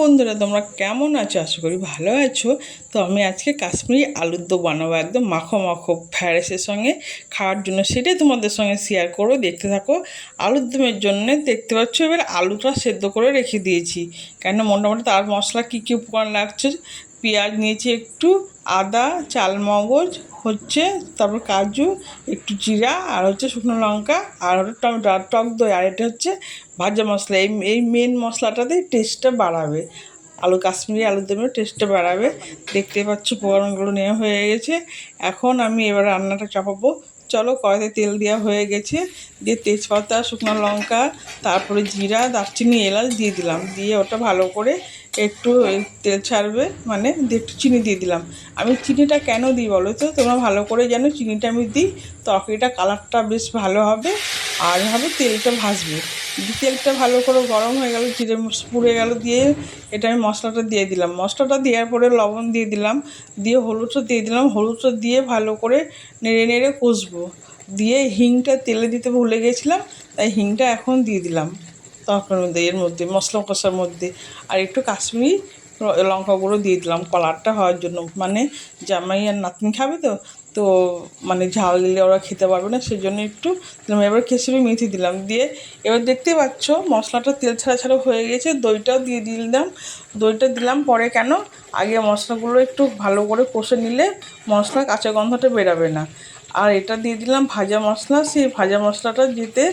বন্ধুরা, তোমরা কেমন আছো? আশা করি ভালো আছো। তো আমি আজকে কাশ্মীরি আলুর দো বানাবো একদম মাখো মাখো ফ্যারেসের সঙ্গে। খাওয়ার জন্য সেটাই তোমাদের সঙ্গে শেয়ার করো দেখতে থাকো, আলুর দমের জন্য দেখতে পাচ্ছ, এবার আলুটা সেদ্ধ করে রেখে দিয়েছি। কেন মোটামুটি তার মশলা কী কী উপকরণ লাগছে পেঁয়াজ নিয়েছি একটু, আদা, চালমগজ, হচ্ছে তারপর কাজু, একটু জিরা, আর হচ্ছে শুকনো লঙ্কা, আর টমেটো আর টক দই, আর এটা হচ্ছে ভাজা মশলা। এই এই মেন মশলাটাতে টেস্টটা বাড়াবে। আলু কাশ্মীরি আলুর দমের টেস্টটা বাড়াবে। দেখতে পাচ্ছ উপকরণগুলো নেওয়া হয়ে গেছে। এখন আমি এবার রান্নাটা চাপাবো। চলো কড়াইতে তেল দেওয়া হয়ে গেছে। দিয়ে তেজপাতা, শুকনো লঙ্কা, তারপরে জিরা, দারচিনি, এলাচ দিয়ে দিলাম। দিয়ে ওটা ভালো করে একটু তেল ছাড়বে মানে একটু চিনি দিয়ে দিলাম। আমি চিনিটা কেন দিই বলো তো? তোমরা ভালো করে যেন চিনিটা আমি দিই, তরকারিটা কালারটা বেশ ভালো হবে। আর হবে তেলটা ভাজবে। তেলটা ভালো করে গরম হয়ে গেল, জিরে পুড়ে গেল, দিয়ে এটা আমি মশলাটা দিয়ে দিলাম। মশলাটা দেওয়ার পরে লবণ দিয়ে দিলাম, দিয়ে হলুদটা দিয়ে দিলাম। হলুদটা দিয়ে ভালো করে নেড়ে নেড়ে কষবো। দিয়ে হিংটা তেলে দিতে ভুলে গেছিলাম, তাই হিংটা এখন দিয়ে দিলাম মধ্যে, এর মধ্যে, মশলা কষার মধ্যে। আর একটু কাশ্মীরি লঙ্কা গুঁড়ো দিয়ে দিলাম। কালারটা হওয়ার জন্য। মানে জামাই আর নাতনি খাবে তো তো মানে ঝাল দিলে ওরা খেতে পারবে না সেই জন্য একটু দিলাম। এবার খেসুরি মেথি দিলাম দিয়ে। এবার দেখতে পাচ্ছ, মশলাটা তেল ছাড়া ছাড়া হয়ে গেছে। দইটাও দিয়ে দিলাম। দইটা দিলাম পরে কেন? আগে মশলাগুলো একটু ভালো করে কষে নিলে মশলা কাঁচা গন্ধটা বেরাবে না। আর এটা দিয়ে দিলাম ভাজা মশলা। সেই ভাজা মশলাটা যেতে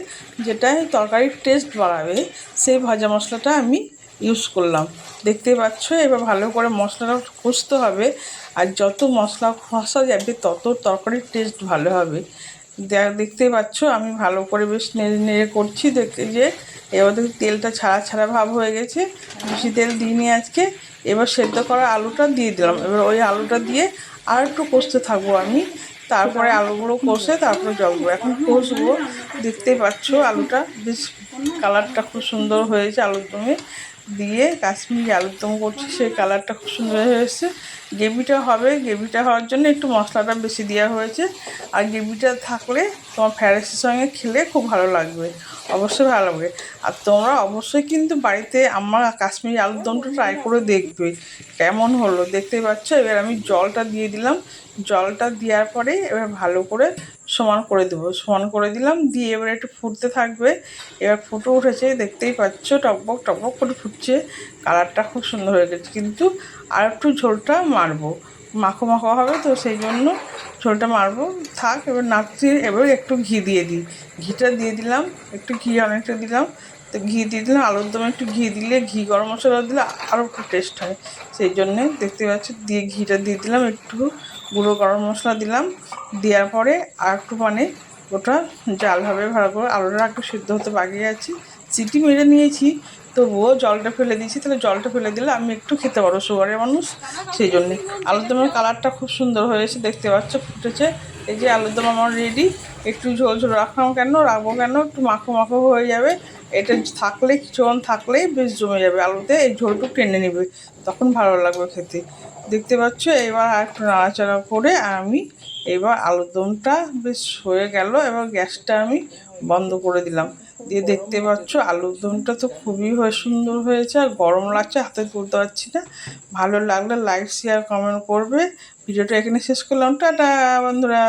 যেটাই তরকারির টেস্ট বাড়াবে, সেই ভাজা মশলাটা আমি ইউজ করলাম। দেখতে পাচ্ছ, এবার ভালো করে মশলাটা কষতে হবে। আর যত মশলা কষা যাবে, তত তরকারির টেস্ট ভালো হবে। দেখতে পাচ্ছ, আমি ভালো করে বেশ নেড়ে নেড়ে করছি। দেখতে যে, এবার দেখি তেলটা ছাড়া ছাড়া ভাব হয়ে গেছে। বেশি তেল দিইনি আজকে। এবার সেদ্ধ করা আলুটা দিয়ে দিলাম। এবার ওই আলুটা দিয়ে আর একটু কষতে থাকব আমি। তারপরে আলুগুলো কষে তারপরে জল এখন কষবো। দেখতে পাচ্ছ, আলুটা বেশ কালারটা খুব সুন্দর হয়েছে আলুর দমে। দিয়ে কাশ্মীরি আলুরদম করছি, সেই কালারটা খুব সুন্দর হয়ে এসেছে। গ্রেভিটা হবে, গ্রেভিটা হওয়ার জন্য একটু মশলাটা বেশি দেওয়া হয়েছে। আর গ্রেভিটা থাকলে তোমার ফ্যারেসের সঙ্গে খেলে খুব ভালো লাগবে। অবশ্যই ভালো লাগবে আর তোমরা অবশ্যই কিন্তু বাড়িতে আমার কাশ্মীরি আলুর দমটা ট্রাই করে দেখবে। কেমন হলো দেখতে পাচ্ছ? এবার আমি জলটা দিয়ে দিলাম। জলটা দেওয়ার পরে এবার ভালো করে সমান করে দেবো। সমান করে দিলাম, দিয়ে এবার একটু ফুটতে থাকবে। এবার ফুটে উঠেছে, দেখতেই পাচ্ছ? টকবক টকবক করে ফুটছে। কালারটা খুব সুন্দর হয়ে গেছে। কিন্তু আর একটু ঝোলটা মারবো। মাখো মাখো হবে, তো সেই জন্য ঝোলটা মারবো। থাক, এবার নাচতে এবার একটু ঘি দিয়ে দিই। ঘিটা দিয়ে দিলাম, একটু ঘি অনেকটা দিলাম। তো ঘি দিয়ে দিলাম, আলুর দমে একটু ঘি দিলে, ঘি গরম মশলা দিলে আরও একটু টেস্ট হয়। সেই জন্যে দেখতে পাচ্ছি, দিয়ে ঘিটা দিয়ে দিলাম, একটু গুঁড়ো গরম মশলা দিলাম। দেওয়ার পরে আর একটু মানে ওটা জাল হবে, ভালো করে। আলুটা একটু সিদ্ধ হতে বাকি আছে। সিটি মেরে নিয়েছি, তবুও জলটা ফেলে দিয়েছি। তাহলে জলটা ফেলে দিলে আমি একটু খেতে পারব, সুগারের মানুষ, সেই জন্যে। আলুরদমের কালারটা খুব সুন্দর হয়েছে, দেখতে পাচ্ছ, ফুটেছে। এই যে আলুরদম আমার রেডি একটু ঝোল ঝোল রাখলাম কেন, রাখব কেন, একটু মাখো মাখো হয়ে যাবে। এটা থাকলে কিছুক্ষণ থাকলেই বেশ জমে যাবে আলুতে, এই ঝোলটু টেনে নেবে, তখন ভালো লাগবে খেতে। দেখতে পাচ্ছ, এবার আর একটু নাড়াচাড়া করে আমি এবার আলুর দমটা বেশ হয়ে গেল, এবার গ্যাসটা আমি বন্ধ করে দিলাম। দিয়ে দেখতে পাচ্ছ, আলুর দমটা তো খুবই হয়ে, সুন্দর হয়েছে, আর গরম লাগছে, হাতে তুলতে পারছি না। ভালো লাগলে লাইক শেয়ার কমেন্ট করবে। ভিডিওটা এখানে শেষ করলাম, টাটা বন্ধুরা।